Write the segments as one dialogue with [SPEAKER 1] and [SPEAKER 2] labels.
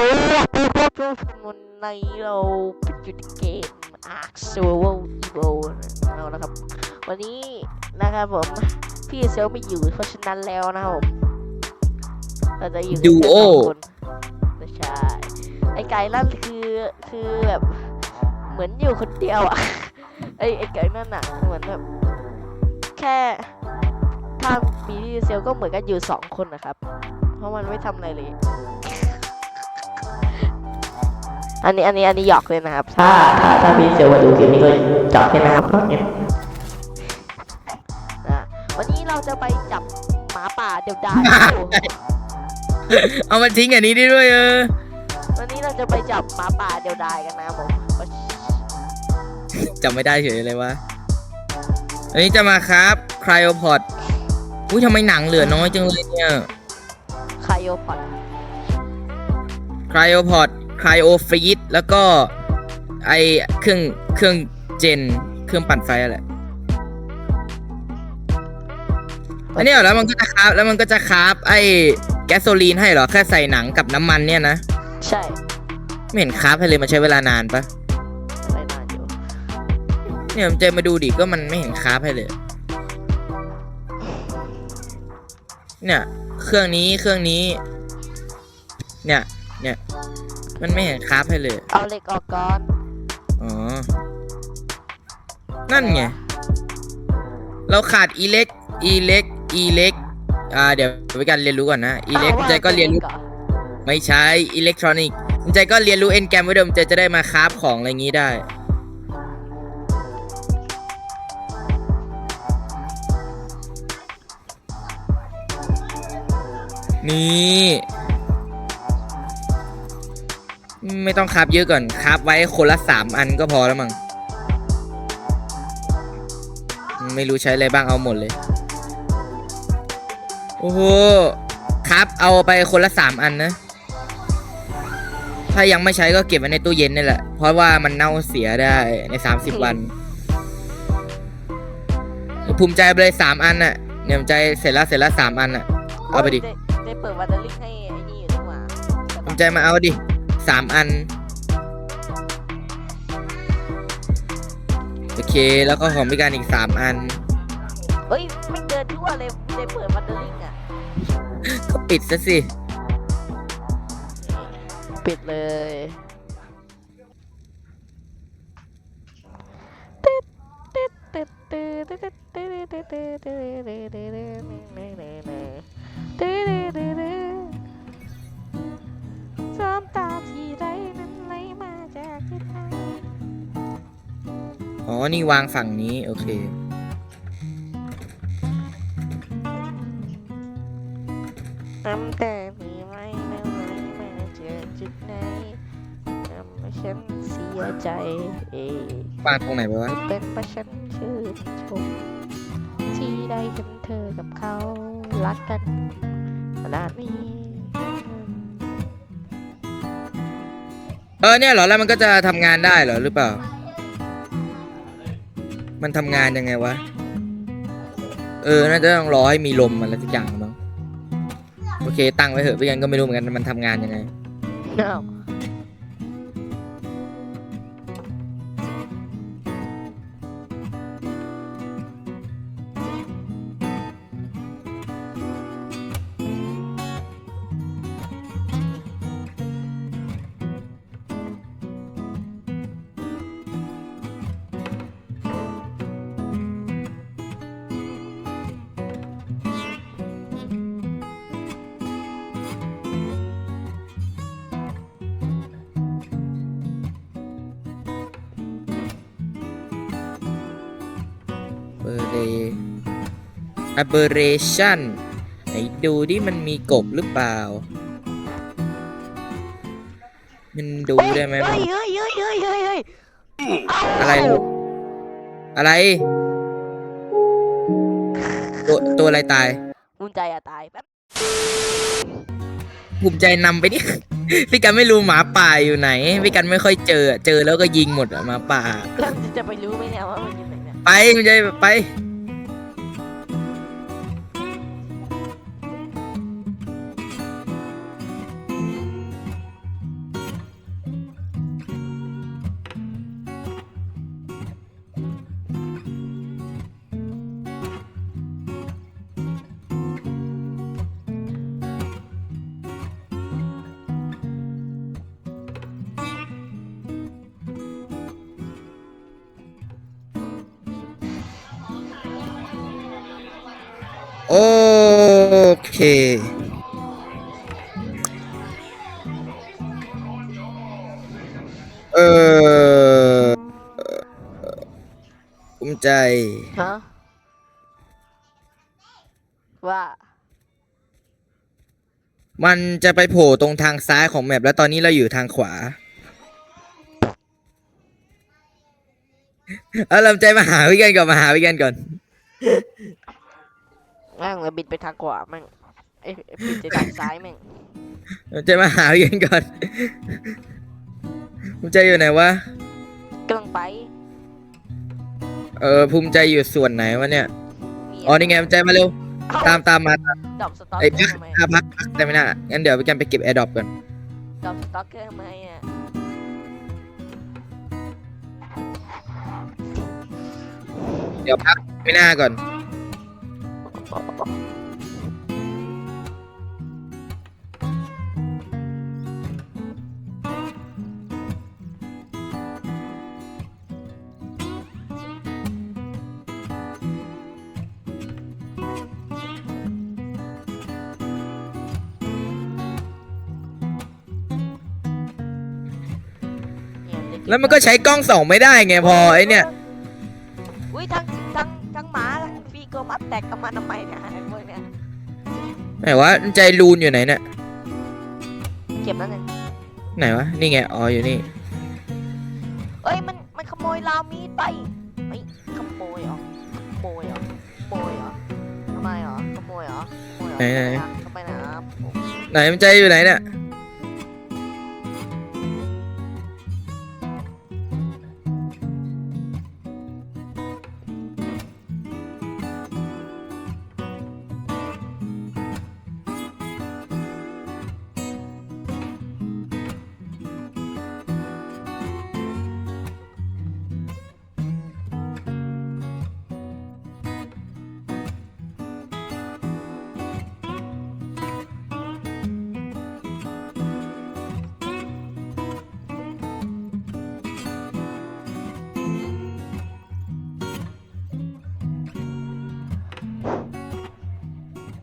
[SPEAKER 1] สวัสดีครับทุกคนวันนี้เราอยู่ในเกม Ark Survival Evo แล้วนะครับ วันนี้นะครับผม พี่เซลไม่อยู่เพราะฉะนั้นแล้วนะครับผมเราจะอยู่กันแค่
[SPEAKER 2] Duo
[SPEAKER 1] สองคนไม่ใช่ไอ้ไก่นั่นคือคือแบบเหมือนอยู่คนเดียวอะไอ้ไอ้ไก่นั่นอะเหมือนแบบแค่ถ้ามีพี่เซลก็เหมือนกันอยู่สองคนนะครับ เพราะมันไม่ทำอะไรเลย อันนี้อันนี้อันนี้หยอกเลยนะครับ ถ้าถ้าถ้าพี่เซลมาดูคลิปนี้ก็จอกเลยนะครับเนี่ยนะวันนี้เราจะไปจับหมาป่าเดี๋ยวดาย
[SPEAKER 2] เอามาทิ้งอันนี้ได้ด้วยเออ
[SPEAKER 1] วันนี้เราจะไปจับหมาป่าเดี๋ยวดายกันนะครับผม
[SPEAKER 2] จำไม่ได้เฉยเลยวะอันนี้จะมาครับคร y โอพอดอุ้ยทำไมหนังเหลือน้อยจังเลยเนี่ย
[SPEAKER 1] ไคโอพอด
[SPEAKER 2] คร y โอพอด คร y โอฟรีดแล้วก็ไอเครื่องเครื่องเจน เครื่องปั่นไฟอะไรอันนี้เหรอแล้วมันก็จะคราฟแล้วมันก็จะคราฟไอแก๊สโซลีนให้เหรอ แค่ใส่หนังกับน้ำมันเนี่ยนะ
[SPEAKER 1] ใช่
[SPEAKER 2] ไม่เห็นคราฟให้เลยมันใช้เวลานานปะ
[SPEAKER 1] อะไรนานอยู่
[SPEAKER 2] เนี่ยผมเจมาดูดิก็มันไม่เห็นคราฟให้เลย เนี่ย เครื่องนี้เครื่องนี้ เนี่ย เนี่ย มันไม่เห็นคราฟให้เลย
[SPEAKER 1] เอาเหล็กออกก่อน
[SPEAKER 2] อ๋อ นั่นไง เราขาดอีเล็กอีเล็กอีเล็ก อ่า เดี๋ยวไปกันเรียนรู้ก่อนนะอีเล็ก
[SPEAKER 1] อาว่า
[SPEAKER 2] ใจก็เรียนรู้
[SPEAKER 1] หอ
[SPEAKER 2] ไม่ใช่อิเล็กทรอนิกส์ใจก็เรียนรู้เอ็นแกมไว้เดิมจะจะได้มาคราฟของอะไรงี้ได้นี่ ไม่ต้องคราฟเยอะก่อนคราฟไว้คนละสามอันก็พอแล้วมั้งไม่รู้ใช้อะไรบ้างเอาหมดเลย โอ้โหครับเอาไปคนละสามอันนะ ถ้ายังไม่ใช้ก็เก็บไว้ในตู้เย็นนี่แหละ เพราะว่ามันเน่าเสียได้ในสามสิบวัน ภูมิใจไปเลยสามอันน่ะ เนี่ยภูมิใจเสร็จแล้วเสร็จแล้วสามอันน่ะ เอาไปดิ
[SPEAKER 1] โยได้ได้เปิดวัตเตอร์ลิงให้ไอ้นี่อยู่นี่หว่า
[SPEAKER 2] ภูมิใจมาเอาดิ สามอัน โอเค แล้วก็ของพิการอีกสามอัน
[SPEAKER 1] เฮ้ยไม่เดินทั่วเลยได้เปิดวัตเตอร์ลิงอะ
[SPEAKER 2] ก็ปิดซะสิ
[SPEAKER 1] ปิดเลย ซ้อมตาทีไรนั้นไหลมาจากที่ไหน
[SPEAKER 2] อ๋อ นี่วางฝั่งนี้ โอเค
[SPEAKER 1] น้ำแต่มีไหมไม่ไหมไม่เจอจุดไหนทำให้ฉันเสียใจเอง
[SPEAKER 2] วางตรงไหนไปวะ
[SPEAKER 1] เป็นเพราะฉันชื่นชม ที่ได้เห็นเธอกับเขารักกันขนาดนี้
[SPEAKER 2] เออเนี่ยเหรอแล้วมันก็จะทำงานได้เหรอหรือเปล่า มันทำงานยังไงวะ เออ น่าจะต้องรอให้มีลมอะไรสักอย่างมั้งโอเค ตั้งไว้เถอะไม่งั้นก็ไม่รู้เหมือนกันมันทำงานยังไง
[SPEAKER 1] อ้าว
[SPEAKER 2] เบอร์เร aberration ไหนดูดิมันมีกบหรือเปล่า มันดูได้ไหม
[SPEAKER 1] เฮ้
[SPEAKER 2] มัน
[SPEAKER 1] ยเฮ้ยเฮ้ยเฮ้ยเฮ้ยเฮ้ย
[SPEAKER 2] อะไรลูกอะไร ตัวตัวอะไรตาย
[SPEAKER 1] มุนใจอะตายแป๊บ
[SPEAKER 2] ภูมิใจนำไปนี่ พี่กันไม่รู้หมาป่าอยู่ไหน พี่กันไม่ค่อยเจอ เจอแล้วก็ยิงหมดอะหมาป่า
[SPEAKER 1] แล้วจะไปรู้ไหมเนี่ยว่ามันอยู่ ไหนเนี่ย
[SPEAKER 2] ไปภูมิใจไป
[SPEAKER 1] เค
[SPEAKER 2] เออภูมิใจ
[SPEAKER 1] ฮะว่า
[SPEAKER 2] มันจะไปโผล่ตรงทางซ้ายของแมปแล้วตอนนี้เราอยู่ทางขวาเอาลำใจมาหาวิกันก่อนมาหาวิกันก่อน
[SPEAKER 1] แม่งเลยบิดไปทางขวาแม่งไอ้ไอ้บิดไปทางซ้ายแม่ง
[SPEAKER 2] ลำใจมาหาวิกันก่อนภูมิใจอยู่ไหนวะ
[SPEAKER 1] กำลังไป
[SPEAKER 2] เออภูมิใจอยู่ส่วนไหนวะเนี่ย
[SPEAKER 1] มี
[SPEAKER 2] อ๋อนี่ไงภูมิใจมาเร็ว
[SPEAKER 1] เอ้
[SPEAKER 2] ตามตามมา
[SPEAKER 1] ดอบสต็อก
[SPEAKER 2] ไอ้
[SPEAKER 1] เกอ
[SPEAKER 2] พัก
[SPEAKER 1] ร์ทำไม
[SPEAKER 2] พักพักพักได้ไหมนะงั้นเดี๋ยววิกันไปเก็บแอร์ดรอปก่อน
[SPEAKER 1] ดอบสต็อกเกอร์ทำไมอะ
[SPEAKER 2] เดี๋ยวพักไม่น่าก่อน
[SPEAKER 1] เนี่ยเด็
[SPEAKER 2] แล้วมันก็ใช้กล้องส่องไม่ได้ไงพอไอเนี่ย
[SPEAKER 1] อุ้ย
[SPEAKER 2] ไหนวะใจรูนอยู่ไหนเนี่ย
[SPEAKER 1] เก็บแล้วเนี่ย
[SPEAKER 2] ไหนวะนี่ไงอ๋ออยู่นี่
[SPEAKER 1] เอ้ยมันมันขโมยลาวมีดไปเฮ้ยขโมยเหรอขโมยเหรอขโมยเหรอทำไมเหรอขโมยเหรอขโมยเหรอ
[SPEAKER 2] ไหนไหน
[SPEAKER 1] ทำไมนะครับ
[SPEAKER 2] ไหนมันใจอยู่ไหนเนี่ย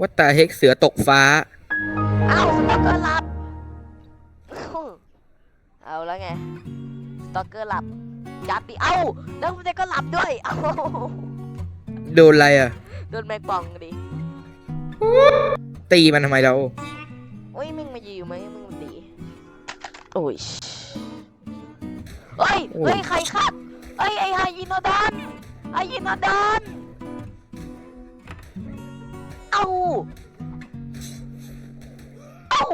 [SPEAKER 2] ว่าตาเฮกเสือตกฟ้า
[SPEAKER 1] เอ้าสต็อกเกอร์หลับ เอาแล้วไงสต็อกเกอร์หลับยัดดิเอ้าแล้วมันก็หลับด้วย เอ้า
[SPEAKER 2] โดนอะไรอะ
[SPEAKER 1] โดนแมงป่องดิ
[SPEAKER 2] ตีมันทำไมเรา
[SPEAKER 1] โอ้ยมึงมาอยู่ไหมมึงมาดีโอ้ยเฮ้ย
[SPEAKER 2] โอ้ย
[SPEAKER 1] เฮ้ยใครขับเฮ้ยไอไฮยินโนดอนไฮยินโนดอนเอ้าเอ้า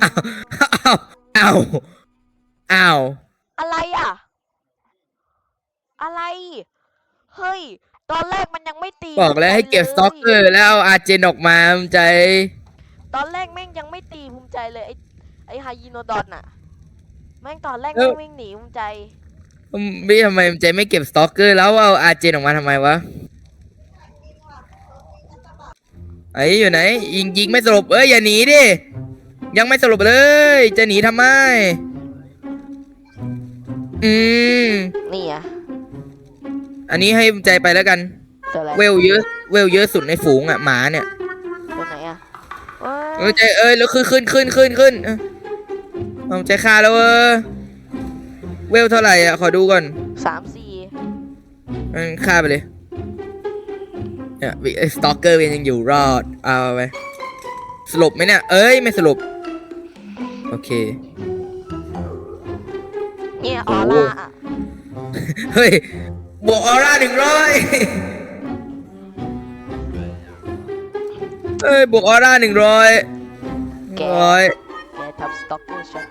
[SPEAKER 2] อ้าวอ้าวอ้าว
[SPEAKER 1] อะไรอะ อะไร เฮ้ย ตอนแรกมันยังไม่ตี
[SPEAKER 2] บอกแล้วให้เก็บ
[SPEAKER 1] ภู
[SPEAKER 2] ส
[SPEAKER 1] มิใจ
[SPEAKER 2] ต็อกเกอร์แล้วเอาอาร์เจนออกมาภูมิใจ
[SPEAKER 1] ตอนแรกแม่งยังไม่ตีภูมิใจเลยไอไอไฮยินโนดอนอะแม่งตอนแรก
[SPEAKER 2] เอ้า
[SPEAKER 1] แม่งวิ่งหนีภูมิใจ
[SPEAKER 2] พี่ทำไมภูมิใจไม่เก็บสต็อกเกอร์แล้วเอาอาร์เจนออกมาทำไมวะ ไอ้อยู่ไหนยิงยิงไม่สลบเอ้ยอย่าหนีดิยังไม่สลบเลย จะหนีทำไม อืม
[SPEAKER 1] นี่อะ
[SPEAKER 2] อันนี้ให้ภูมิใจไปแล้วกัน
[SPEAKER 1] ตัวอะไร
[SPEAKER 2] เวลเยอะ เวลเยอะสุดในฝูงอะหมาเนี่ย
[SPEAKER 1] ตัวไหนอะ
[SPEAKER 2] เออใจเอ้ยแล้วขึ้นขึ้นขึ้นขึ้นขึ้นเออเอาใจฆ่าแล้วเออเวลเท่าไหร่อะขอดูก่อน
[SPEAKER 1] สามสี่
[SPEAKER 2] อืมฆ่าไปเลย เนี่ยสตอกเกอร์ยังอยู่รอด เอาไปสลบไหมเนี่ย เอ้ย ไม่สลบ โอเค
[SPEAKER 1] เนี่ยอ
[SPEAKER 2] โอ้
[SPEAKER 1] อ
[SPEAKER 2] โห
[SPEAKER 1] ร่าอะ
[SPEAKER 2] เฮ้ย บวกออร่าหนึ่งร้อยเอ้ย บวกออร่าหนึ่งร้อย
[SPEAKER 1] แก
[SPEAKER 2] ร้อย
[SPEAKER 1] แกทำสต็อกเกอร์ช็อต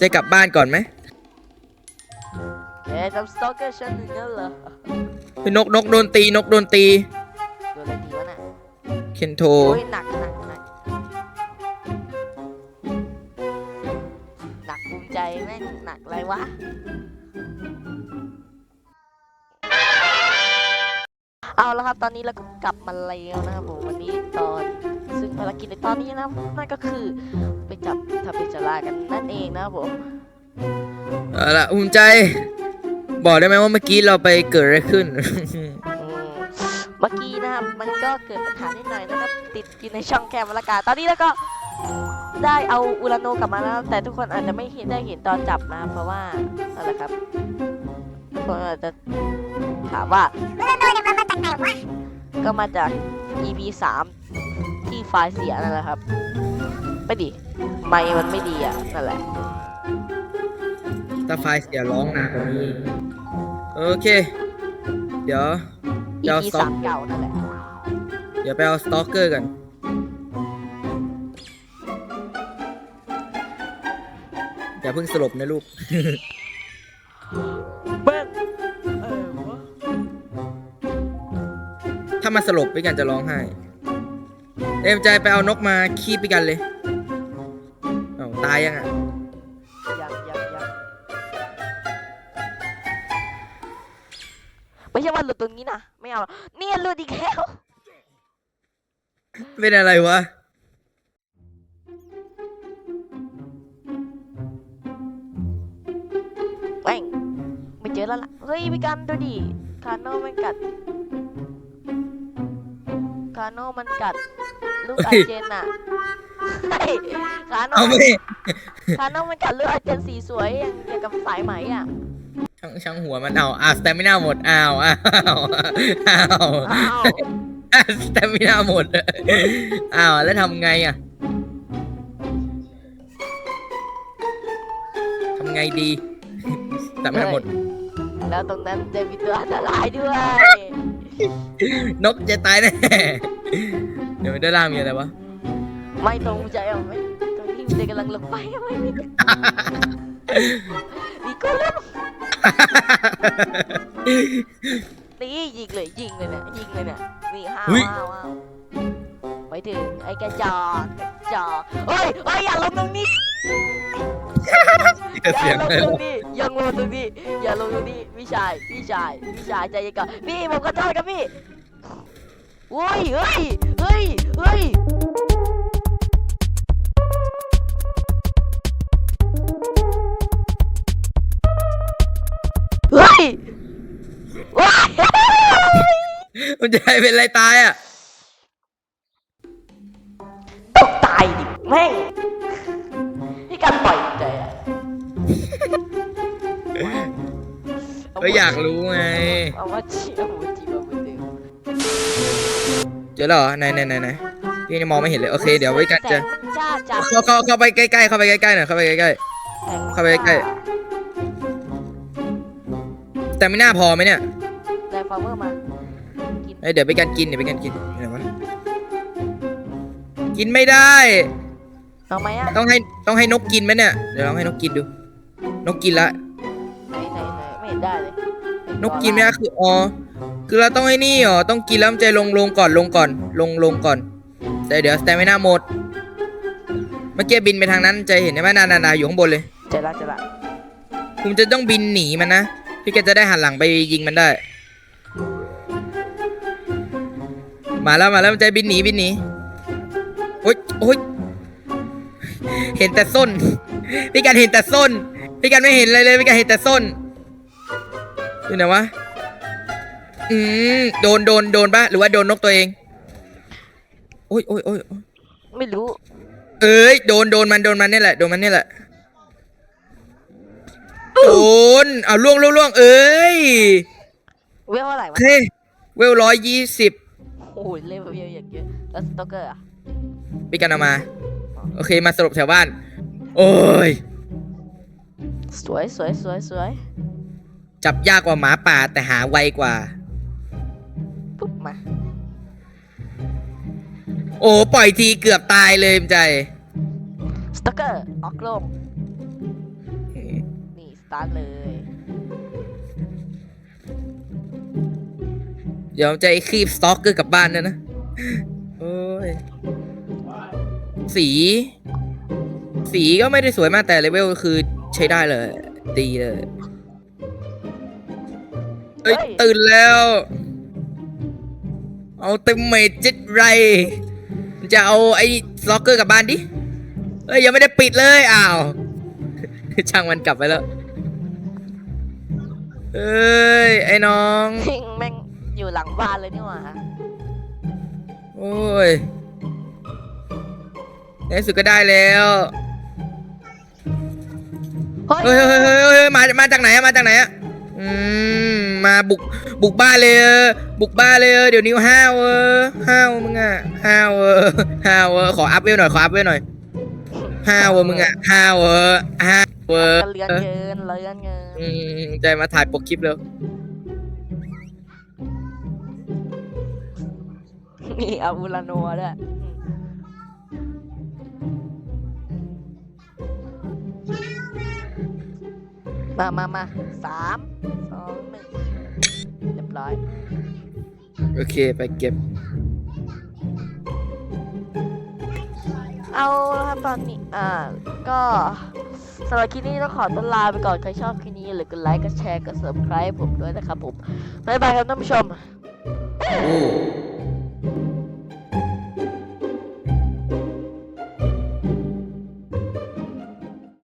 [SPEAKER 2] จะกลับบ้านก่อนไหม
[SPEAKER 1] แกทำสต็อกเกอร์ช็อตอย่างนั้นเหรอ
[SPEAKER 2] เฮ้ยนกนกโดนตีนกโดนตี
[SPEAKER 1] ตัวอะไรดีวะน่ะ
[SPEAKER 2] เคนโท
[SPEAKER 1] โอ้ยหนักหนักหนักหนักภูมิใจแม่งหนักอะไรวะเอาละครับตอนนี้เราก็กลับมาแล้วนะครับผมวันนี้ตอนซึ่งภารกิจในตอนนี้นะนั่นก็คือไปจับทาเปจารากันนั่นเองนะครับผม
[SPEAKER 2] เอาละภูมิใจ บอกได้ไหมว่าเมื่อกี้เราไปเกิดอะไรขึ้น
[SPEAKER 1] อืมมื่อกี้นะครับมันก็เกิดปัญหานิดหน่อยนะครับ ติดอยู่ในช่องแคบมรากาตอนนี้แล้วก็ได้เอาอุราโนกลับมาแล้วแต่ทุกคนอาจจะไม่เห็นได้เห็นตอนจับนะเพราะว่าอะไรครับทุกคนอาจจะถามว่าก็มาจาก EP 3ที่ไฟล์เสียนั่นแหละครับไม่ดีไม่มันไม่ดีอะนั่นแหละ
[SPEAKER 2] ถ้าไฟล์เสียร้องหนักกว่านี้ โอเค เดี๋ยวเดี๋ยว
[SPEAKER 1] EP
[SPEAKER 2] สต็อก
[SPEAKER 1] 3เก่านั่นแหละ
[SPEAKER 2] เดี๋ยวไปเอาสตอกเกอร์กัน อย่าเพิ่งสลบนะลูก
[SPEAKER 1] เบิ้งเออวะ
[SPEAKER 2] ถ้ามาสลบพี่กันจะร้องไห้ เอ็มใจไปเอานกมาคีบพี่กันเลย เอาตายยังอะ
[SPEAKER 1] ไม่ใช่ว่าหลุดตรงนี้นะไม่เอาหรอกเนี่ยหลุดอีกแล้ว
[SPEAKER 2] เป็นอะไรวะ
[SPEAKER 1] แม่งไม่เจอแล้วล่ะเฮ้ยพี่กันดูดิคาโน่มันกัดคาโน่มันกัดลูกอาเจนอะเฮ้ยคาโน่
[SPEAKER 2] เอาไม่
[SPEAKER 1] คาโน่มันกัดลูกอาเจนสีสวยอย่างอย่างกับสายไหมอะ
[SPEAKER 2] ช่างช่างหัวมันเอาอะสเตมิน่าหมดอ้าวอ้าวอ้าว
[SPEAKER 1] อ้าว
[SPEAKER 2] สเตมิน่าหมดอ้าวแล้วทำไงอะทำไงดีสเตมิน่าหมด
[SPEAKER 1] แล้วตรงนั้นจะมีตัวอันตรายด้วย
[SPEAKER 2] นกจะตายแน่เดี๋ยวด้านล่างมีอะไรวะ
[SPEAKER 1] ไม่ตรงใจอะไม่ ตรงที่มันจะกำลังลงไปอะไม่มีดีก็เล่นตียิงเลยยิงเลยเนี่ยยิงเลยเนี่ยนี่ห้าว
[SPEAKER 2] เฮ้ย
[SPEAKER 1] ห้าวห้าวไปถึงไอ้กระจอกกระจอกเฮ้ยเฮ้ยอย่าลงตรงนี้
[SPEAKER 2] จะเสียง
[SPEAKER 1] อย่าลง
[SPEAKER 2] เลย
[SPEAKER 1] ตรงนี้อย่าลงตรงนี้อย่าลงตรงนี้พี่ชายพี่ชายพี่ชายใจเย็นก่อนพี่ผมก็โทษครับพี่เฮ้ยเฮ้ยเฮ้ยเฮ้ย
[SPEAKER 2] มันจะให้เป็นอะไรตายอะ
[SPEAKER 1] ตกตายดิแม่งพี่การปล่อยใจอะ
[SPEAKER 2] ก็อยากรู้ไง
[SPEAKER 1] เอามาจีเอามาจีเอามาจี
[SPEAKER 2] เจอแล้วเหรอไหนไหนไหนไหนพี่ยังมองไม่เห็นเลย โอเค เดี๋ยวไว้กันจะ
[SPEAKER 1] แต่มันจ้าจับ
[SPEAKER 2] เข้าเข้าเข้าไปใกล้ๆเข้าไปใกล้ๆหน่อยเข้าไปใกล้ เข้าไปใกล้ ๆ แต่ไม่น่าพอไหมเนี่ย
[SPEAKER 1] ได้ฟาร์เมอร์มา
[SPEAKER 2] เอ้ยเดี๋ยวไปกันกินเดี๋ยวไปกันกินเดี๋ยววะกินไม่ได้
[SPEAKER 1] เอาไหมอะ
[SPEAKER 2] ต้องให้ต้องให้นกกินไหมเนี่ยเดี๋ยวลองให้นกกินดู นกกินละ
[SPEAKER 1] ไหนไหนไหนไม่เห็นได้เลย
[SPEAKER 2] นกกินไม่ได้คืออ๋อคือเราต้องไอ้นี่เหรอต้องกินแล้วมันใจลงลงก่อนลงก่อน ลงลงก่อน แต่เดี๋ยวสเตมิน่าหมดเมื่อกี้บินไปทางนั้นใจเห็นไหมนานานาอยู่ข้างบนเลย
[SPEAKER 1] เจอละเจอละ
[SPEAKER 2] คุณจะต้องบินหนีมันนะพี่แกจะได้หันหลังไปยิงมันได้ มาแล้วมาแล้วมันใจบินหนีบินหนีโอ๊ยโอ๊ยเห็นแต่ส้น พี่การเห็นแต่ส้น พี่การไม่เห็นอะไรเลยพี่การเห็นแต่ส้นอยู่ไหนวะอืมโดนโดนโดนปะหรือว่าโดนนกตัวเองโอ๊ยโอ๊ยโอ๊ยโอ๊ย
[SPEAKER 1] ไม่รู้
[SPEAKER 2] เอ้ยโดนโดนมันโดนมันนี่แหละโดนมันนี่แหละโดนเอาล่วงล่วงล่วงเอ้ย
[SPEAKER 1] เวลเท่าไหร่
[SPEAKER 2] โอ
[SPEAKER 1] วะ
[SPEAKER 2] เคเวลร้อยยี่สิบ
[SPEAKER 1] โอ้ยเลเวลเยอะอย่างเยอะแล้วสต็อกเกอร์อะ
[SPEAKER 2] พี่กันเอามา โอเคมาสรุปแถวบ้าน โอ้ย
[SPEAKER 1] สวยสวยสวยสวย
[SPEAKER 2] จับยากกว่าหมาป่าแต่หาไวกว่า
[SPEAKER 1] ปุ๊บมา
[SPEAKER 2] โอ้ปล่อยทีเกือบตายเลยมใจ
[SPEAKER 1] สต็อกเกอร์ออกลงนี่สตาร์ทเลย
[SPEAKER 2] เดี๋ยวใจคีบสต็อกเกอร์กลับบ้านด้วยนะโอ้ยสี สีก็ไม่ได้สวยมากแต่เลเวลคือใช้ได้เลย ดีเลยเอ้ย ตื่นแล้ว เอาเต็มเมจจิตไร จะเอาไอ้สต็อกเกอร์กลับบ้านดิ เอ้ย ยังไม่ได้ปิดเลยอ้าว ช่างมันกลับไปแล้ว เอ้ย ไอ้น้อง
[SPEAKER 1] แม่ง อยู่หลังบ้านเลยนี่หว่า
[SPEAKER 2] โอ้ยในที่สุดก็ได้แล้ว
[SPEAKER 1] เฮ้ย
[SPEAKER 2] เฮ้ยเฮ้ยเฮ้ยเฮ้ยมามาจากไหนอะมาจากไหนอะอืมมาบุกบุกบ้านเลยเออบุกบ้านเลยเออเดี๋ยวนิ้วห้าวเออห้าวมึงอะห้าวเออห้าวเออขออัพเวลหน่อยขออัพเวลหน่อยห้าวเออมึงอะห้าวเออห้าวเออ
[SPEAKER 1] เลือนเกินเลือนเกิน
[SPEAKER 2] อืมใจมาถ่ายปกคลิปเร็ว
[SPEAKER 1] มีอาบูลาโนด้วยมามามาสามสองหนึ่งเรียบร้อย
[SPEAKER 2] โอเคไปเก็บ
[SPEAKER 1] เอาละครับตอนนี้ อ่า ก็สำหรับคลิปนี้ต้องขอต้นลาไปก่อน ใครชอบคลิปนี้อย่าลืมกดไลค์ กดแชร์ กด subscribe ผมด้วยนะครับผม บ๊ายบายครับท่านผู้ชม
[SPEAKER 2] โอ้